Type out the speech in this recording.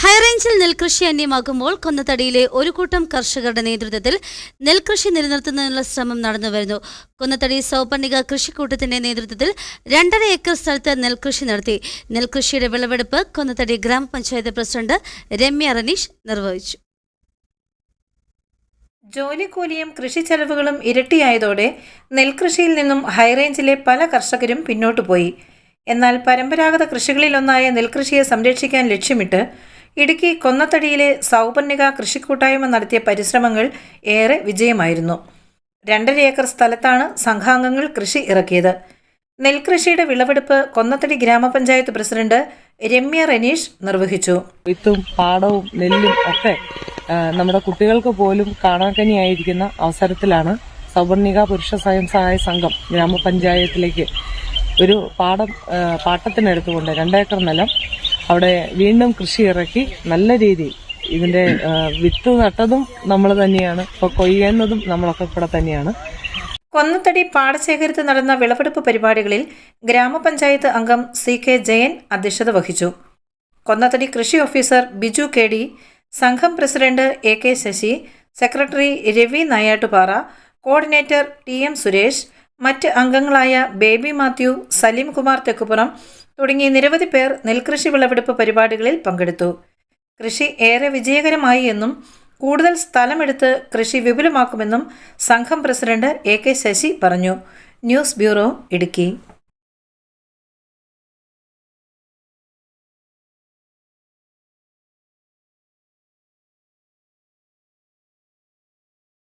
ഹൈറേഞ്ചിൽ നെൽകൃഷി അന്യമാകുമ്പോൾ കൊന്നത്തടിയിലെ ഒരു കൂട്ടം കർഷകരുടെ നേതൃത്വത്തിൽ നെൽകൃഷി നിലനിർത്തുന്നതിനുള്ള ശ്രമം നടന്നുവരുന്നു. കൊന്നത്തടി സൗപർണിക കൃഷിക്കൂട്ടത്തിന്റെ നേതൃത്വത്തിൽ രണ്ടര ഏക്കർ സ്ഥലത്ത് നെൽകൃഷി നടത്തി. നെൽകൃഷിയുടെ വിളവെടുപ്പ് കൊന്നത്തടി ഗ്രാമപഞ്ചായത്ത് പ്രസിഡന്റ് രമ്യ റനീഷ് നിർവഹിച്ചു. ജോലിക്കൂലിയും കൃഷി ചെലവുകളും ഇരട്ടിയായതോടെ നെൽകൃഷിയിൽ നിന്നും ഹൈറേഞ്ചിലെ പല കർഷകരും പിന്നോട്ടു പോയി എന്നാൽ പരമ്പരാഗത കൃഷികളിലൊന്നായ നെൽകൃഷിയെ സംരക്ഷിക്കാൻ ലക്ഷ്യമിട്ട് ഇടുക്കി കൊന്നത്തടിയിലെ സൗപന്നിക കൃഷിക്കൂട്ടായ്മ നടത്തിയ പരിശ്രമങ്ങൾ ഏറെ വിജയമായിരുന്നു. രണ്ടര ഏക്കർ സ്ഥലത്താണ് സംഘാംഗങ്ങൾ കൃഷി ഇറക്കിയത്. നെൽകൃഷിയുടെ വിളവെടുപ്പ് കൊന്നത്തടി ഗ്രാമപഞ്ചായത്ത് പ്രസിഡന്റ് രമ്യ റനീഷ് നിർവഹിച്ചു. വിത്തും പാടവും നെല്ലും ഒക്കെ നമ്മുടെ കുട്ടികൾക്ക് പോലും കാണാക്കനിയായിരിക്കുന്ന അവസരത്തിലാണ് സൗവർണിക പുരുഷ സ്വയം സഹായ സംഘം ഗ്രാമപഞ്ചായത്തിലേക്ക് ഒരു പാടം പാട്ടത്തിനെടുത്തുകൊണ്ട് രണ്ടേക്കർ നിലം അവിടെ വീണ്ടും കൃഷി ഇറക്കി നല്ല രീതി ഇതിന്റെ വിത്ത് നട്ടതും നമ്മൾ തന്നെയാണ്. ഇപ്പൊ കൊയ്യുന്നതും നമ്മളൊക്കെ ഇവിടെ തന്നെയാണ്. കൊന്നത്തടി പാടശേഖരത്ത് നടന്ന വിളവെടുപ്പ് പരിപാടികളിൽ ഗ്രാമപഞ്ചായത്ത് അംഗം സി കെ ജയൻ അധ്യക്ഷത വഹിച്ചു. കൊന്നത്തടി കൃഷി ഓഫീസർ ബിജു കെ ഡി സംഘം president A K Sasi secretary Ravi Nayattupara coordinator T M Suresh മറ്റ് അംഗങ്ങളായ ബേബി മാത്യു സലീം കുമാർ തെക്കുപുറം തുടങ്ങി നിരവധി പേർ നെൽകൃഷി വിളവെടുപ്പ് പരിപാടികളിൽ പങ്കെടുത്തു. കൃഷി ഏറെ വിജയകരമായി എന്നും കൂടുതൽ സ്ഥലമെടുത്ത് കൃഷി വിപുലമാക്കുമെന്നും സംഘം പ്രസിഡന്റ് എ കെ ശശി പറഞ്ഞു. News bureau Idukki.